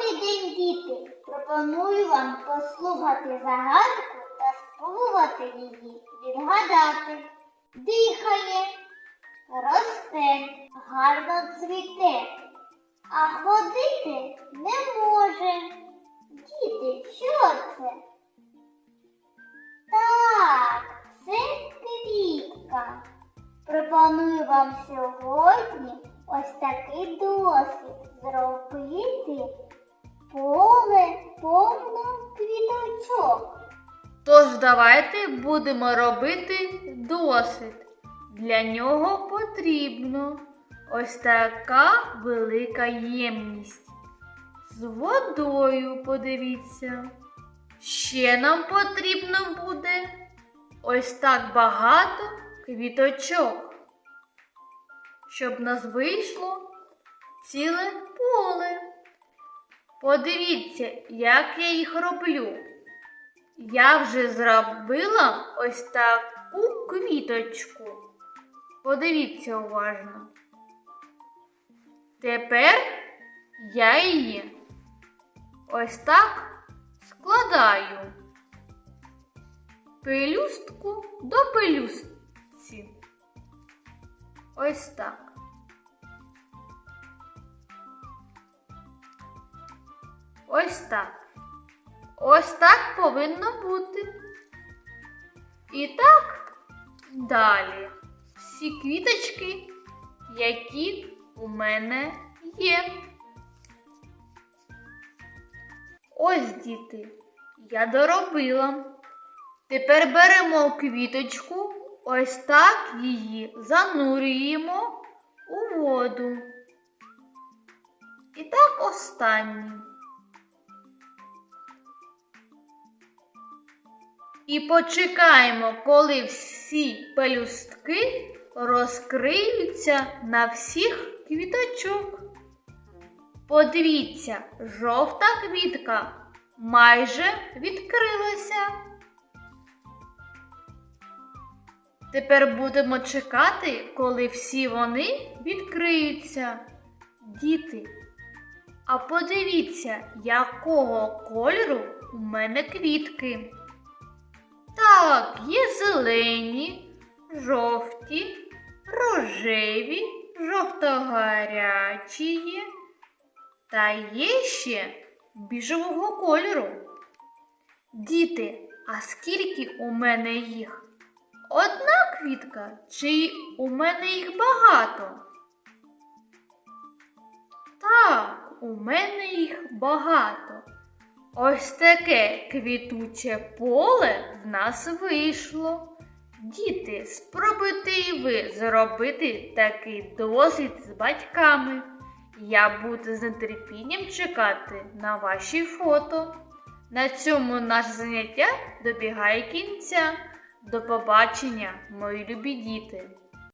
Добрий день, діти! Пропоную вам послухати загадку та спробувати її відгадати. Дихає, росте, гарно цвіте, а ходити не може. Діти, що це? Так, це квітка. Пропоную вам сьогодні ось такий досвід зробити поле повно квіточок. Тож давайте будемо робити досвід. Для нього потрібно ось така велика ємність. З водою подивіться. Ще нам потрібно буде ось так багато квіточок, щоб нас вийшло ціле поле. Подивіться, як я їх роблю. Я вже зробила ось таку квіточку. Подивіться уважно. Тепер я її ось так складаю. Пелюстку до пелюстці. Ось так. Ось так. Ось так повинно бути. І так далі. Всі квіточки, які у мене є. Ось, діти, я доробила. Тепер беремо квіточку, ось так її занурюємо у воду. І так останнє. І почекаємо, коли всі пелюстки розкриються на всіх квіточок. Подивіться, жовта квітка майже відкрилася. Тепер будемо чекати, коли всі вони відкриються. Діти, а подивіться, якого кольору у мене квітки. Так, є зелені, жовті, рожеві, жовто-гарячі є. Та є ще біжевого кольору. Діти, а скільки у мене їх? Одна квітка чи у мене їх багато? Так, у мене їх багато. Ось таке квітуче поле в нас вийшло. Діти, спробуйте і ви зробити такий досвід з батьками. Я буду з нетерпінням чекати на ваші фото. На цьому наше заняття добігає кінця. До побачення, мої любі діти!